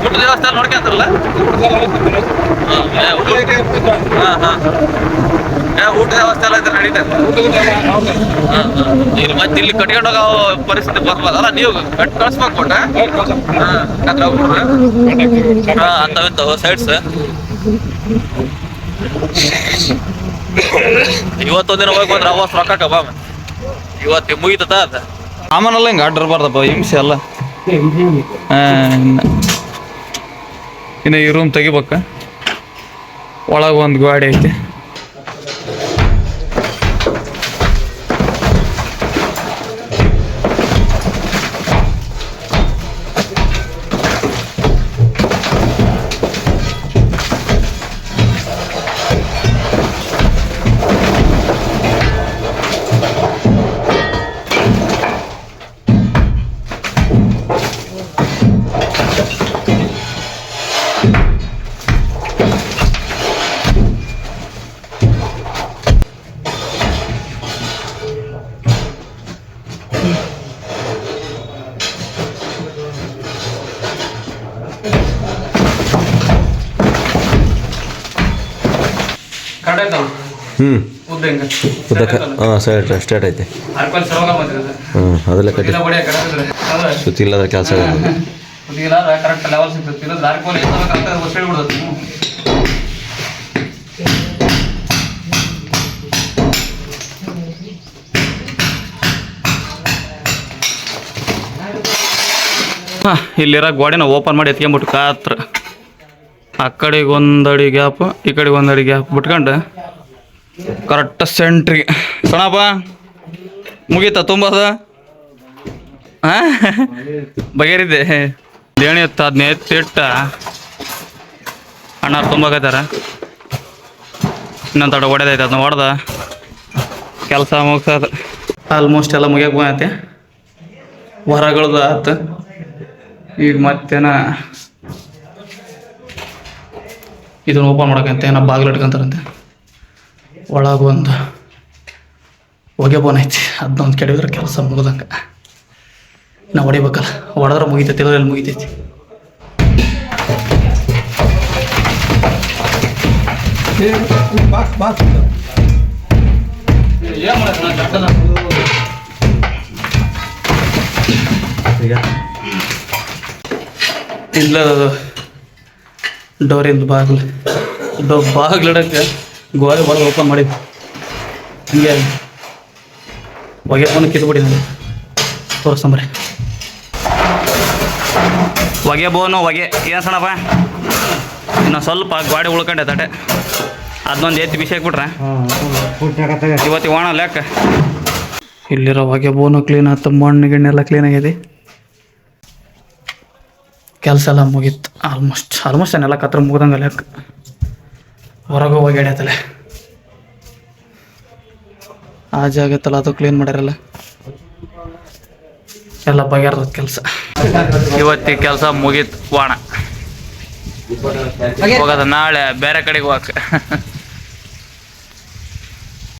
ಊಟದ ವ್ಯವಸ್ಥೆ ಎಲ್ಲ ನೋಡ್ಕೊಂತಾರಲ್ಲ ಹಾಂ ಊಟದ ವ್ಯವಸ್ಥೆ ಎಲ್ಲ ಇದ್ರೆ ನಡೀತದೆ ಇಲ್ಲಿ ಮತ್ತೆ ಇಲ್ಲಿ ಕಟ್ಕೊಂಡು ಹೋಗೋ ಪರಿಸ್ಥಿತಿ ಬರ್ಬೋದಲ್ಲ? ನೀವು ಕಟ್ ಕಳ್ಸ್ಬೇಕು ಕೊಟ್ಟ ಹಾಂ ಅಂತವಿಂತವು ಸೈಡ್ಸ್ ಇವತ್ತೊಂದಿನ ಹೋಗಿ ಬಂದ್ರೆ ಅವತ್ತು ರೊಕ್ಕ ಬಾ ಇವತ್ತು ಮುಗಿತದ? ಅದ ಆಮೇಲೆ ಹಿಂಗೆ ಆರ್ಡರ್ ಹಿಂಸೆ ಎಲ್ಲ. ಆ, ಇನ್ನ- ಈ ರೂಮ್ ತೆಗಿಬೇಕ? ಒಳಗೆ ಒಂದು ಗಾಡಿ ಐತಿ. ಹ್ಞೂ ಹಾಂ ಸೈಡ್ ಸ್ಟಾರ್ಟ್ ಐತೆ ಹ್ಞೂ ಅದೆಲ್ಲ ಕಟ್ಟಿ ಸುತ್ತಿಲ್ಲದ ಕೆಲಸ ಕುದಿಗಿಲ್ಲ ಕರೆಕ್ಟ್ ಲೆವೆಲ್ ಸಿಗ್ತೈತಿ ಇಲ್ಲ ದಾರಿ ಕೋಲ್ ಎಷ್ಟು ಕರೆಕ್ಟ್ ಅದು. ಬಸ್ ಬಿಡ್ತದೆ ಇಲ್ಲಿರೋ ಗೋಡೆನ ಓಪನ್ ಮಾಡಿ ಎತ್ಕೊಂಬಿಟ್ಟು ಕಾತ್ರ. ಆ ಕಡೆಗೆ ಒಂದು ಅಡಿ ಗ್ಯಾಪ್ ಈ ಕಡೆಗೆ ಒಂದಡಿ ಗ್ಯಾಪ್ ಬಿಟ್ಕೊಂಡು ಕರೆಕ್ಟ್ ಸೆಂಟ್ರಿಗೆ ಕಣಪ್ಪ ಮುಗೀತಾ ತುಂಬದ ಹಾಂ? ಬಗೆಹರಿದೆ ದೇಣಿ ಎತ್ತ ಅದನ್ನ ಎತ್ತಿಟ್ಟ ಅಣ್ಣ ತುಂಬಕತ್ತಾರ ಇನ್ನೊಂದು ತಡ ಹೊಡೆದೈತೆ ಅದನ್ನ ಹೊಡೆದ ಕೆಲಸ ಮುಗ್ಸದ. ಆಲ್ಮೋಸ್ಟ್ ಎಲ್ಲ ಮುಗಿಯಕ್ಕೆ ಬಂದೈತೆ. ಹೊರಗಳದು ಆತು. ಈಗ ಮತ್ತೇನ? ಇದನ್ನ ಓಪನ್ ಮಾಡಕಂತ, ಏನೋ ಬಾಗಿಲು ಇಟ್ಕೊಂತಾರಂತೆ. ಒಳಗೆ ಒಂದು ಹೊಗೆ ಬೋನ್ ಐತಿ ಅದನ್ನೊಂದು ಕೆಡವಿದ್ರೆ ಕೆಲಸ ಮುಗ್ದಂಗೆ. ನಾವು ಹೊಡಿಬೇಕಲ್ಲ ಹೊಡೆದ್ರೆ ಮುಗಿತೈತಿ ಇಲ್ಲದ್ರಲ್ಲಿ ಮುಗಿತೈತಿ. ಇಲ್ಲ ಅದು ಡೋರಿಂದ ಬಾಗಿಲು. ಡೋ ಬಾಗಿಲು ಇಡಕ್ಕೆ ಗೋಡೆ ಒಳಗೆ ಓಪನ್ ಮಾಡಿ ಹಿಂಗೆ ಹೊಗೆ ಫೋನ್ ಕಿತ್ಬಿಡಿ ನನಗೆ ತೋರಿಸ್ತಂಬ್ರಿ ಹೊಗೆ ಬೋನು ಹೊಗೆ. ಏನು ಸಣ್ಣಪ್ಪ? ಇನ್ನು ಸ್ವಲ್ಪ ಗಾಡಿ ಉಳ್ಕೊಂಡೆ ತಟೆ ಅದನ್ನೊಂದು ಎತ್ತಿ ಬಿಸಿ ಹಾಕ್ಬಿಟ್ರೆ ಇವತ್ತು ಓಣ ಲೆಕ್ಕ. ಇಲ್ಲಿರೋ ಹೊಗೆ ಬೋನು ಕ್ಲೀನ್ ಆಯ್ತು ಮಣ್ಣು ಗಿಣ್ಣೆಲ್ಲ ಕ್ಲೀನ್ ಆಗಿದೆ. ಕೆಲಸ ಎಲ್ಲ ಮುಗೀತು. ಆಲ್ಮೋಸ್ಟ್ ಆಲ್ಮೋಸ್ಟ್ ಏನೆಲ್ಲ ಕತ್ರ ಮುಗ್ದಂಗೆ ಲೆಕ್ಕ. ಹೊರಗೆ ಹೋಗಿ ಅಡ್ಯಾತಲೆ ಆ ಜಾಗತ್ತಲ್ಲ ಅದು ಕ್ಲೀನ್ ಮಾಡ್ಯಾರಲ್ಲ. ಎಲ್ಲ ಬಗೆಹರದ ಕೆಲಸ. ಇವತ್ತಿ ಕೆಲಸ ಮುಗೀತು ವಾಣ. ಹೋಗೋದ ನಾಳೆ ಬೇರೆ ಕಡೆಗೆ ಹೋಗಕ್ಕೆ